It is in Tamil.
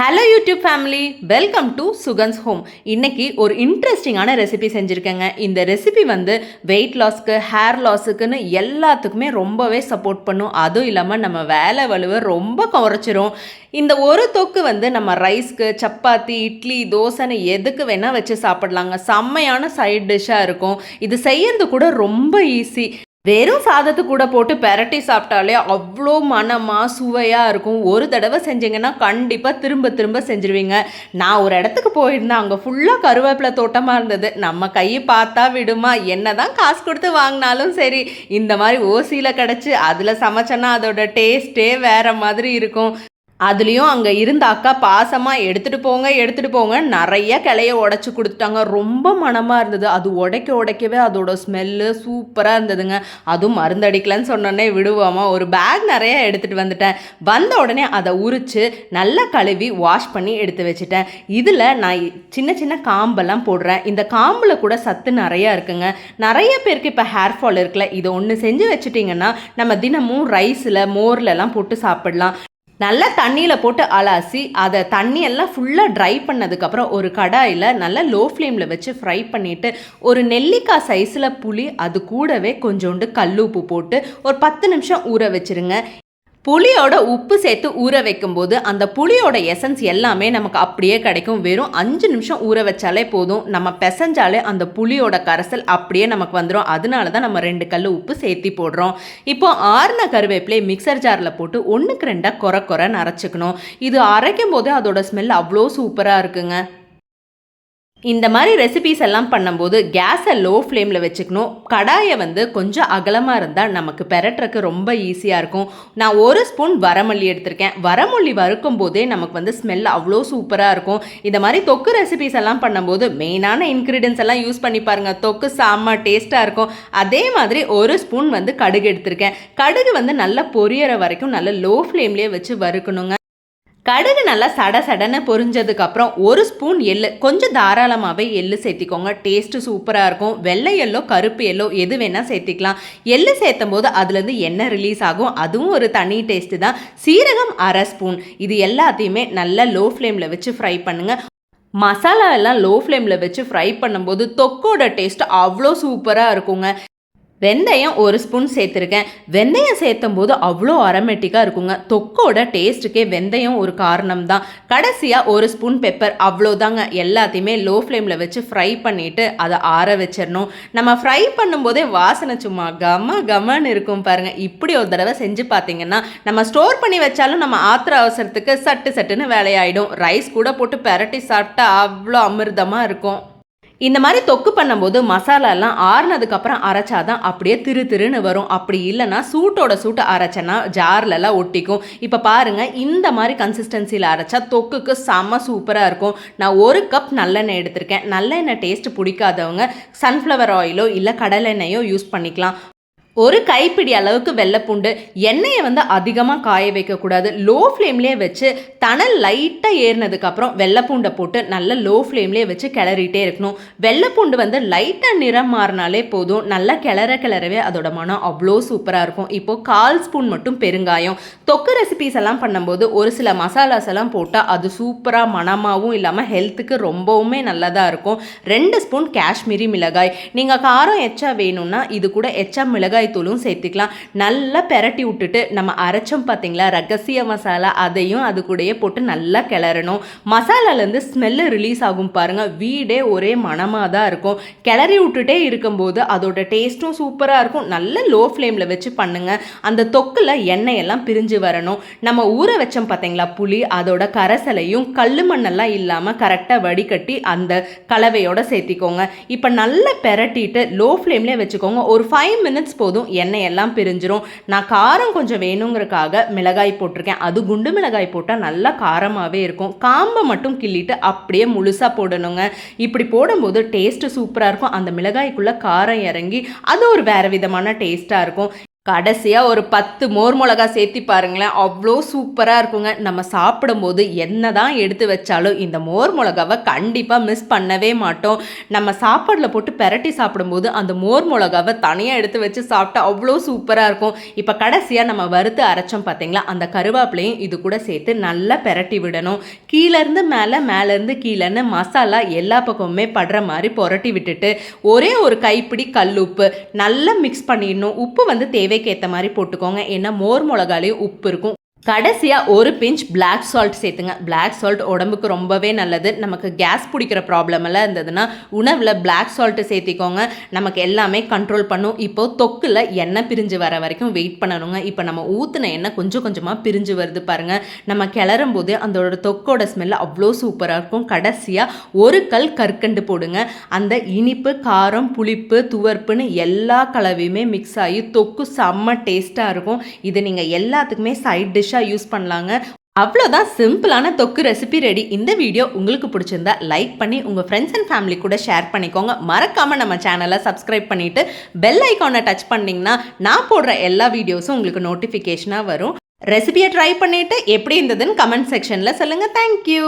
Hello YouTube family welcome to Sugan's home இன்னைக்கு ஒரு இன்ட்ரெஸ்டிங்கான ரெசிபி செஞ்சுருக்கேங்க. இந்த ரெசிபி வந்து வெயிட் லாஸ்க்கு ஹேர் லாஸுக்குன்னு எல்லாத்துக்குமே ரொம்பவே சப்போர்ட் பண்ணும். அதுவும் இல்லாமல் நம்ம வேலை வலுவை ரொம்ப குறைச்சிரும். இந்த ஒரு தொக்கு வந்து நம்ம ரைஸ்க்கு சப்பாத்தி இட்லி தோசைன்னு எதுக்கு வேணால் வச்சு சாப்பிடலாங்க. செம்மையான சைட் டிஷ்ஷாக இருக்கும். இது செய்யறது கூட ரொம்ப ஈஸி வெறும் சாதத்து கூட போட்டு பெரட்டி சாப்பிட்டாலே அவ்வளோ மனமாக சுவையாக இருக்கும். ஒரு தடவை செஞ்சீங்கன்னா கண்டிப்பாக திரும்ப திரும்ப செஞ்சுருவீங்க. நான் ஒரு இடத்துக்கு போயிருந்தேன். அங்கே ஃபுல்லாக கருவேப்பிலை தோட்டமாக இருந்தது. நம்ம கையை பார்த்தா விடுமா? என்ன தான் காசு கொடுத்து வாங்கினாலும் சரி. இந்த மாதிரி ஓசியில் கிடச்சி அதில் சமைச்சோன்னா அதோட டேஸ்ட்டே வேறு மாதிரி இருக்கும். அதுலேயும் அங்கே இருந்த அக்கா பாசமாக எடுத்துகிட்டு போங்க எடுத்துகிட்டு போங்க. நிறைய கிளைய உடச்சி கொடுத்துட்டாங்க. ரொம்ப மனமாக இருந்தது. அது உடைக்க உடைக்கவே அதோட ஸ்மெல்லு சூப்பராக இருந்ததுங்க. அதுவும் மருந்தடிக்கலன்னு சொன்னோன்னே விடுவோமா. ஒரு பேக் நிறைய எடுத்துகிட்டு வந்துட்டேன். வந்த உடனே அதை உரித்து நல்லா கழுவி வாஷ் பண்ணி எடுத்து வச்சுட்டேன். இதில் நான் சின்ன சின்ன காம்பெல்லாம் போடுறேன். இந்த காம்பில் கூட சத்து நிறையா இருக்குங்க. நிறைய பேருக்கு இப்போ ஹேர் ஃபால் இருக்குல்ல. இதை ஒன்று செஞ்சு வச்சுட்டிங்கன்னா நம்ம தினமும் ரைஸில் மோர்லலாம் போட்டு சாப்பிடலாம். நல்லா தண்ணியில் போட்டு அலாசி அதை தண்ணியெல்லாம் ஃபுல்லாக ட்ரை பண்ணதுக்கப்புறம் ஒரு கடாயில் நல்லா லோ ஃப்ளேமில் வச்சு ஃப்ரை பண்ணிவிட்டு ஒரு நெல்லிக்காய் சைஸில் புளி அது கூடவே கொஞ்சோண்டு கல் உப்பு போட்டு ஒரு பத்து நிமிஷம் ஊற வச்சுருங்க. புளியோட உப்பு சேர்த்து ஊற வைக்கும்போது அந்த புளியோட எசன்ஸ் எல்லாமே நமக்கு அப்படியே கிடைக்கும். வெறும் அஞ்சு நிமிஷம் ஊற வச்சாலே போதும். நம்ம பிசைஞ்சாலே அந்த புளியோட கரைசல் அப்படியே நமக்கு வந்துடும் அதனால தான் நம்ம ரெண்டு கல் உப்பு சேர்த்தி போடுறோம். இப்போ ஆறுன கருவேப்பிலையை மிக்சர் ஜாரில் போட்டு ஒன்றுக்கு ரெண்டாக குறை குறை நரைச்சிக்கணும் இது அரைக்கும் போதே அதோட ஸ்மெல் அவ்வளோ சூப்பராக இருக்குங்க. இந்த மாதிரி ரெசிபிஸ் எல்லாம் பண்ணும்போது கேஸை லோ ஃப்ளேமில் வச்சுக்கணும். கடாயை வந்து கொஞ்சம் அகலமாக இருந்தால் நமக்கு பெரட்டுறக்கு ரொம்ப ஈஸியாக இருக்கும். நான் ஒரு ஸ்பூன் வரமல்லி எடுத்திருக்கேன். வரமல்லி வறுக்கும் போதே நமக்கு வந்து ஸ்மெல் அவ்வளோ சூப்பராக இருக்கும். இந்த மாதிரி தொக்கு ரெசிபிஸ் எல்லாம் பண்ணும்போது மெயினான இன்க்ரீடியன்ஸ் எல்லாம் யூஸ் பண்ணி பாருங்கள் தொக்கு சாம டேஸ்ட்டாக இருக்கும். அதே மாதிரி ஒரு ஸ்பூன் வந்து கடுகு எடுத்திருக்கேன். கடுகு வந்து நல்லா பொரியற வரைக்கும் நல்ல லோ ஃப்ளேம்லேயே வச்சு வறுக்கணுங்க. கடுகு நல்லா சட சடன்னு பொரிஞ்சதுக்கப்புறம் ஒரு ஸ்பூன் எள்ளு கொஞ்சம் தாராளமாகவே எள்ளு சேர்த்திக்கோங்க. டேஸ்ட்டு சூப்பராக இருக்கும். வெள்ளை எல்லோ கருப்பு எல்லோ எது வேணால் சேர்த்திக்கலாம். எள்ளு சேர்த்தும் போது அதுலேருந்து எண்ணெய் ரிலீஸ் ஆகும். அதுவும் ஒரு தனி டேஸ்ட்டு தான். சீரகம் அரை ஸ்பூன். இது எல்லாத்தையுமே நல்லா லோ ஃப்ளேமில் வச்சு ஃப்ரை பண்ணுங்கள் மசாலா எல்லாம் லோ ஃப்ளேமில் வச்சு ஃப்ரை பண்ணும்போது தொக்கோட டேஸ்ட் அவ்வளோ சூப்பராக இருக்குங்க. வெந்தயம் ஒரு ஸ்பூன் சேர்த்துருக்கேன். வெந்தயம் சேர்த்தும் போது அவ்வளோ அரமெட்டிக்காக இருக்குங்க. தொக்கோட டேஸ்ட்டுக்கே வெந்தயம் ஒரு காரணம் தான் கடைசியாக ஒரு ஸ்பூன் பெப்பர் அவ்வளோதாங்க எல்லாத்தையுமே லோ ஃப்ளேமில் வச்சு ஃப்ரை பண்ணிவிட்டு அதை ஆற வச்சிடணும். நம்ம ஃப்ரை பண்ணும்போதே வாசனை சும்மா கம கமன்னு இருக்கும் பாருங்கள் இப்படி ஒரு தடவை செஞ்சு பார்த்தீங்கன்னா நம்ம ஸ்டோர் பண்ணி வச்சாலும் நம்ம ஆத்திர அவசரத்துக்கு சட்டு சட்டுன்னு வேலையாயிடும். ரைஸ் கூட போட்டு பெரட்டி சாப்பிட்டா அவ்வளோ அமிர்தமாக இருக்கும். இந்த மாதிரி தொக்கு பண்ணும்போது மசாலாலாம் ஆறுனதுக்கப்புறம் அரைச்சாதான் அப்படியே திரு திருன்னு வரும். அப்படி இல்லைன்னா சூட்டோட சூட்டு அரைச்சனா ஜார்லலாம் ஒட்டிக்கும். இப்போ பாருங்கள் இந்த மாதிரி கன்சிஸ்டன்சியில் அரைச்சா தொக்குக்கு செம்ம சூப்பராக இருக்கும். நான் ஒரு கப் நல்லெண்ணெய் எடுத்திருக்கேன். நல்லெண்ணெய் டேஸ்ட் பிடிக்காதவங்க சன்ஃப்ளவர் ஆயிலோ இல்லை கடலெண்ணெயோ யூஸ் பண்ணிக்கலாம். ஒரு கைப்பிடி அளவுக்கு வெள்ளைப்பூண்டு எண்ணெயை வந்து அதிகமாக காய வைக்கக்கூடாது. லோ ஃப்ளேம்லேயே வச்சு தணல் லைட்டாக ஏறினதுக்கப்புறம் வெள்ளைப்பூண்டை போட்டு நல்லா லோ ஃப்ளேம்லேயே வச்சு கிளறிட்டே இருக்கணும். வெள்ளைப்பூண்டு வந்து லைட்டாக நிறம் மாறினாலே போதும். நல்லா கிளற கிளறவே அதோட மனம் அவ்வளோ சூப்பராக இருக்கும். இப்போது கால் ஸ்பூன் மட்டும் பெருங்காயம். தொக்கு ரெசிபிஸ் எல்லாம் பண்ணும்போது ஒரு சில மசாலாஸ் எல்லாம் போட்டால் அது சூப்பராக மனமாகவும் இல்லாமல் ஹெல்த்துக்கு ரொம்பவுமே நல்லதாக இருக்கும். ரெண்டு ஸ்பூன் காஷ்மீரி மிளகாய். நீங்கள் காரம் எச்சா வேணும்னா இது கூட எச்சா மிளகாய் மிளகாய் தூளும் சேர்த்துக்கலாம். நல்லா பெரட்டி விட்டுட்டு நம்ம அரைச்சோம் பார்த்தீங்களா ரகசிய மசாலா அதையும் அது கூடயே போட்டு நல்லா கிளறணும். மசாலாலேருந்து ஸ்மெல்லு ரிலீஸ் ஆகும் பாருங்கள் வீடே ஒரே மனமாக தான் இருக்கும். கிளறி விட்டுட்டே இருக்கும்போது அதோட டேஸ்ட்டும் சூப்பராக இருக்கும். நல்ல லோ ஃப்ளேமில் வச்சு பண்ணுங்கள் அந்த தொக்கில் எண்ணெய் எல்லாம் பிரிஞ்சு வரணும். நம்ம ஊற வச்சோம் பார்த்தீங்களா புளி அதோட கரைசலையும் கல் மண்ணெல்லாம் இல்லாமல் கரெக்டாக வடிகட்டி அந்த கலவையோட சேர்த்திக்கோங்க. இப்போ நல்லா பெரட்டிட்டு லோ ஃப்ளேம்லேயே வச்சுக்கோங்க. ஒரு ஃபைவ் மினிட்ஸ் போதும். போதும் எண்ணெய் எல்லாம் பிரிஞ்சிரும். நான் காரம் கொஞ்சம் வேணுங்கிறக்காக மிளகாய் போட்டிருக்கேன். அது குண்டு மிளகாய் போட்டால் நல்லா காரமாகவே இருக்கும். காம்பை மட்டும் கிள்ளிட்டு அப்படியே முழுசாக போடணுங்க. இப்படி போடும்போது டேஸ்ட்டு சூப்பராக இருக்கும். அந்த மிளகாய்க்குள்ளே காரம் இறங்கி அது ஒரு வேறு விதமான டேஸ்ட்டாக இருக்கும். கடைசியாக ஒரு பத்து மோர் மிளகா சேர்த்தி பாருங்களேன். அவ்வளோ சூப்பராக இருக்குங்க. நம்ம சாப்பிடும்போது என்ன தான் எடுத்து வச்சாலும் இந்த மோர் மிளகாவை கண்டிப்பாக மிஸ் பண்ணவே மாட்டோம். நம்ம சாப்பாடில் போட்டு பெரட்டி சாப்பிடும்போது அந்த மோர் மிளகாவை தனியாக எடுத்து வச்சு சாப்பிட்டா அவ்வளோ சூப்பராக இருக்கும். இப்போ கடைசியாக நம்ம வறுத்து அரைச்சோம் பார்த்தீங்களா அந்த கருவேப்பிலையும் இது கூட சேர்த்து நல்லா பெரட்டி விடணும். கீழேருந்து மேலே மேலேருந்து கீழேன்னு மசாலா எல்லா பக்கமுமே படுற மாதிரி புரட்டி விட்டுட்டு ஒரே ஒரு கைப்பிடி கல் உப்பு நல்லா மிக்ஸ் பண்ணிடணும். உப்பு வந்து தேவைக்கேற்ற மாதிரி போட்டுக்கோங்க. ஏன்னா மோர் மிளகாலையும் உப்பு இருக்கும். கடைசியாக ஒரு பிஞ்ச் பிளாக் சால்ட் சேர்த்துங்க. பிளாக் சால்ட் உடம்புக்கு ரொம்பவே நல்லது. நமக்கு கேஸ் பிடிக்கிற ப்ராப்ளம் எல்லாம் இருந்ததுன்னா உணவில் பிளாக் சால்ட்டு சேர்த்திக்கோங்க. நமக்கு எல்லாமே கண்ட்ரோல் பண்ணும். இப்போது தொக்கில் எண்ணெய் பிரிஞ்சு வர வரைக்கும் வெயிட் பண்ணணுங்க. இப்போ நம்ம ஊற்றின எண்ணெய் கொஞ்சம் கொஞ்சமாக பிரிஞ்சு வருது பாருங்கள் நம்ம கிளறும் போது அதோட தொக்கோட ஸ்மெல் அவ்வளோ சூப்பராக இருக்கும். கடைசியாக ஒரு கல் கற்கண்டு போடுங்க. அந்த இனிப்பு காரம் புளிப்பு துவர்ப்புன்னு எல்லா கலவையுமே மிக்ஸ் ஆகி தொக்கு செம்ம டேஸ்ட்டாக இருக்கும். இது நீங்கள் எல்லாத்துக்குமே சைட் டிஷ் டிஷ்ஷாக யூஸ் பண்ணலாங்க. அவ்வளோதான் சிம்பிளான தொக்கு ரெசிபி ரெடி இந்த வீடியோ உங்களுக்கு பிடிச்சிருந்தா லைக் பண்ணி உங்கள் ஃப்ரெண்ட்ஸ் அண்ட் ஃபேமிலி கூட ஷேர் பண்ணிக்கோங்க. மறக்காமல் நம்ம சேனலை சப்ஸ்கிரைப் பண்ணிவிட்டு பெல் ஐக்கானை டச் பண்ணிங்கன்னா நான் போடுற எல்லா வீடியோஸும் உங்களுக்கு நோட்டிஃபிகேஷனாக வரும். ரெசிபியை ட்ரை பண்ணிவிட்டு எப்படி இருந்ததுன்னு கமெண்ட் செக்ஷனில் சொல்லுங்கள் தேங்க்யூ